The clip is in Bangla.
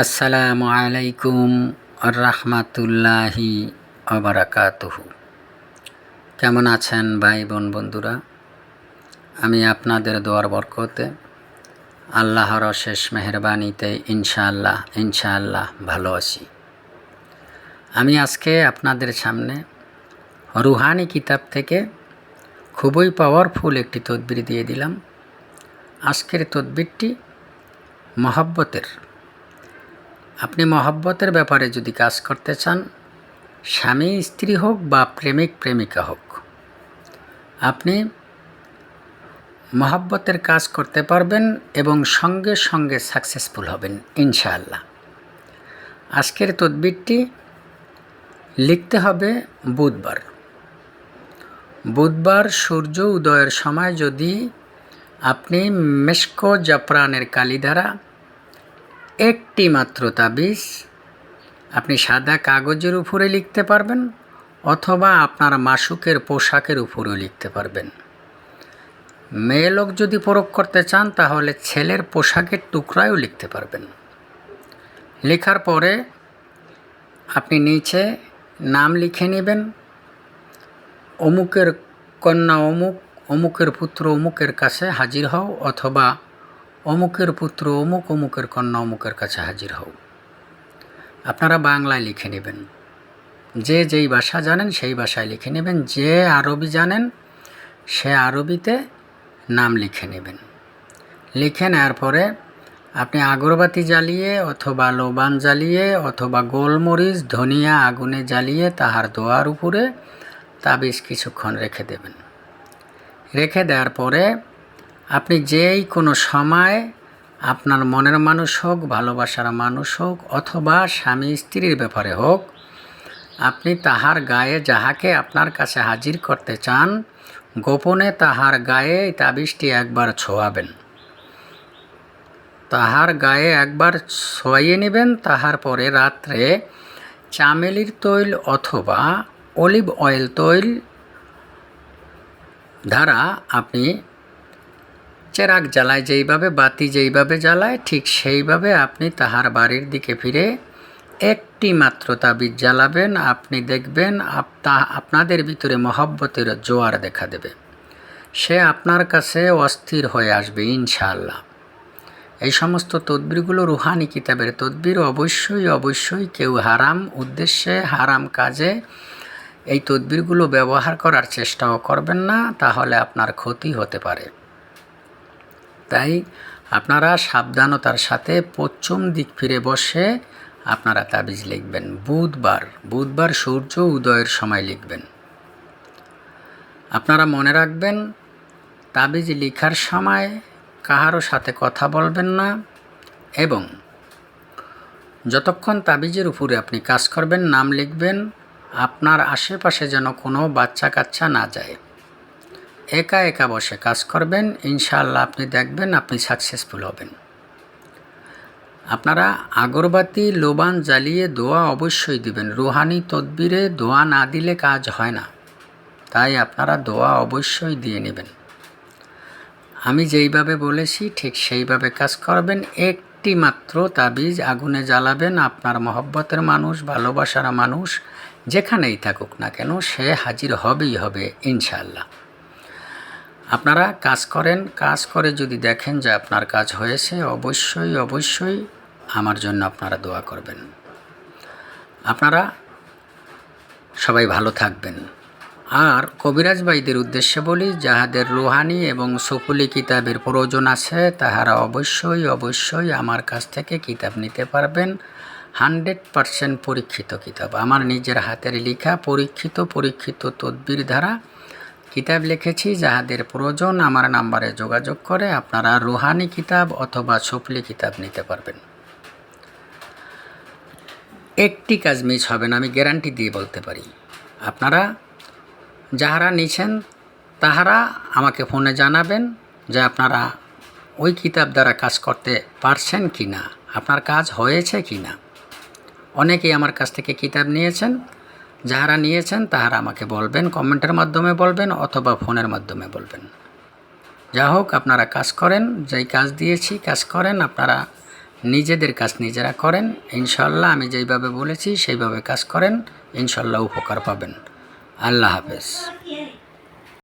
আসসালামু আলাইকুম রহমাতুল্লাহি অবরাকাতহু কেমন আছেন ভাই বোন বন্ধুরা? আমি আপনাদের দোয়ার বরকতে আল্লাহর অশেষ মেহরবানিতে ইনশাআল্লাহ ইনশাআল্লাহ ভালো আছি। আমি আজকে আপনাদের সামনে রুহানি কিতাব থেকে খুবই পাওয়ারফুল একটি তদবির দিয়ে দিলাম। আজকের তদবিরটি মহব্বতের আপনি মহব্বতের ব্যাপারে যদি কাজ করতে চান, স্বামী, স্ত্রী হোক বা প্রেমিক, প্রেমিকা হোক, আপনি মহব্বতের কাজ করতে পারবেন এবং সঙ্গে সঙ্গে সাকসেসফুল হবেন, ইনশাআল্লাহ। আজকের তদবিরটি লিখতে হবে বুধবার। বুধবার সূর্য উদয়ের সময় যদি আপনি মেস্কো জাফরানের কালি দ্বারা একটি মাত্র তাবিজ। আপনি সাদা কাগজের উপরে লিখতে পারবেন অথবা আপনার মাসুকের পোশাকের উপরেও লিখতে পারবেন। মেয়ে লোক যদি প্রয়োগ করতে চান, তাহলে ছেলের পোশাকের টুকরায়ও লিখতে পারবেন। লেখার পরে আপনি নিচে নাম লিখে নেবেন। অমুকের কন্যা অমুক, অমুকের পুত্র অমুকের কাছে হাজির হও অথবা অমুকের পুত্র, অমুক অমুকের কন্যা, অমুকের কাছে হাজির হও। আপনারা বাংলায় লিখে নেবেন। যে যেই ভাষা জানেন, সেই ভাষায় লিখে নেবেন। যে আরবি জানেন, সে আরবিতে নাম লিখে নেবেন। লিখে নেওয়ার পরে আপনি আগরবাতি জ্বালিয়ে অথবা লোবান জ্বালিয়ে অথবা গোলমরিচ, ধনিয়া আগুনে জ্বালিয়ে তাহার দোয়ার উপরে তাবিজ কিছুক্ষণ রেখে দেবেন। রেখে দেওয়ার পরে আপনি যেই কোনো সময় আপনার মনের মানুষ হোক, ভালোবাসার মানুষ হোক, অথবা স্বামী স্ত্রীর ব্যাপারে হোক, আপনি তাহার গায়ে যাহাকে আপনার কাছে হাজির করতে চান, গোপনে তাহার গায়ে এই তাবিজটি একবার ছোঁয়াবেন। তাহার গায়ে একবার ছোয়াইয়ে নেবেন, তাহার পরে রাত্রে চামেলির তৈল অথবা অলিভ অয়েল তৈল দ্বারা আপনি চেরাগ জ্বালায়, যেইভাবে বাতি যেইভাবে জ্বালায়, ঠিক সেইভাবে আপনি তাহার বাড়ির দিকে ফিরে একটি মাত্র তাবিজ জ্বালাবেন। আপনি দেখবেন আপনাদের ভিতরে মহব্বতের জোয়ার দেখা দেবে। সে আপনার কাছে অস্থির হয়ে আসবে, ইনশাআল্লাহ। এই সমস্ত তদবিরগুলো রুহানি কিতাবের তদবির। অবশ্যই অবশ্যই কেউ হারাম উদ্দেশ্যে, হারাম কাজে এই তদবিরগুলো ব্যবহার করার চেষ্টাও করবেন না, তাহলে আপনার ক্ষতি হতে পারে। তাই আপনারা সাবধানতার সাথে পশ্চিম দিক ফিরে বসে আপনারা তাবিজ লিখবেন। বুধবার বুধবার সূর্য উদয়ের সময় লিখবেন। আপনারা মনে রাখবেন, তাবিজ লিখার সময় কাহারও সাথে কথা বলবেন না এবং যতক্ষণ তাবিজের উপরে আপনি কাজ করবেন, নাম লিখবেন, আপনার আশেপাশে যেন কোনো বাচ্চা কাচ্চা না যায়। একা একা বসে কাজ করবেন, ইনশাআল্লাহ আপনি দেখবেন আপনি সাকসেসফুল হবেন। আপনারা আগরবাতি, লোবান জ্বালিয়ে দোয়া অবশ্যই দিবেন। রুহানি তদবিরে দোয়া না দিলে কাজ হয় না। তাই আপনারা দোয়া অবশ্যই দিয়ে নেবেন। আমি যেইভাবে বলেছি, ঠিক সেইভাবে কাজ করবেন। একটি মাত্র তাবিজ আগুনে জ্বালাবেন আপনার মহব্বতের মানুষ, ভালোবাসার মানুষ, যেখানেই থাকুক না কেন, সে হাজির হবেই হবে, ইনশাআল্লাহ। আপনারা কাজ করেন, কাজ করে যদি দেখেন যে আপনার কাজ হয়েছে, অবশ্যই অবশ্যই আমার জন্য আপনারা দোয়া করবেন। আপনারা সবাই ভালো থাকবেন। আর কবিরাজ ভাইদের উদ্দেশ্যে বলি, যাহাদের রুহানি এবং সফুলি কিতাবের প্রয়োজন আছে, তাহারা অবশ্যই অবশ্যই আমার কাছ থেকে কিতাব নিতে পারবেন। হান্ড্রেড পারসেন্ট পরীক্ষিত কিতাব। আমার নিজের হাতের লেখা পরীক্ষিত পরীক্ষিত তদবির দ্বারা কিতাব লিখেছি যাহাদের প্রয়োজন আমার নাম্বারে যোগাযোগ করে আপনারা রুহানি কিতাব অথবা সফলি কিতাব নিতে পারবেন। একটি কাজ মিস হবে না, আমি গ্যারান্টি দিয়ে বলতে পারি। আপনারা যাহারা নিছেন, তাহারা আমাকে ফোনে জানাবেন যে আপনারা ওই কিতাব দ্বারা কাজ করতে পারছেন কি না আপনার কাজ হয়েছে কি না অনেকেই আমার কাছ থেকে কিতাব নিয়েছেন যাহারা নিয়েছেন, তাহারা আমাকে বলবেন, কমেন্টের মাধ্যমে বলবেন অথবা ফোনের মাধ্যমে বলবেন। যা হোক, আপনারা কাজ করেন, যেই কাজ দিয়েছি কাজ করেন, আপনারা নিজেদের কাজ নিজেরা করেন। ইনশাল্লাহ আমি যেইভাবে বলেছি, সেইভাবে কাজ করেন ইনশাল্লাহ উপকার পাবেন। আল্লাহ হাফেজ।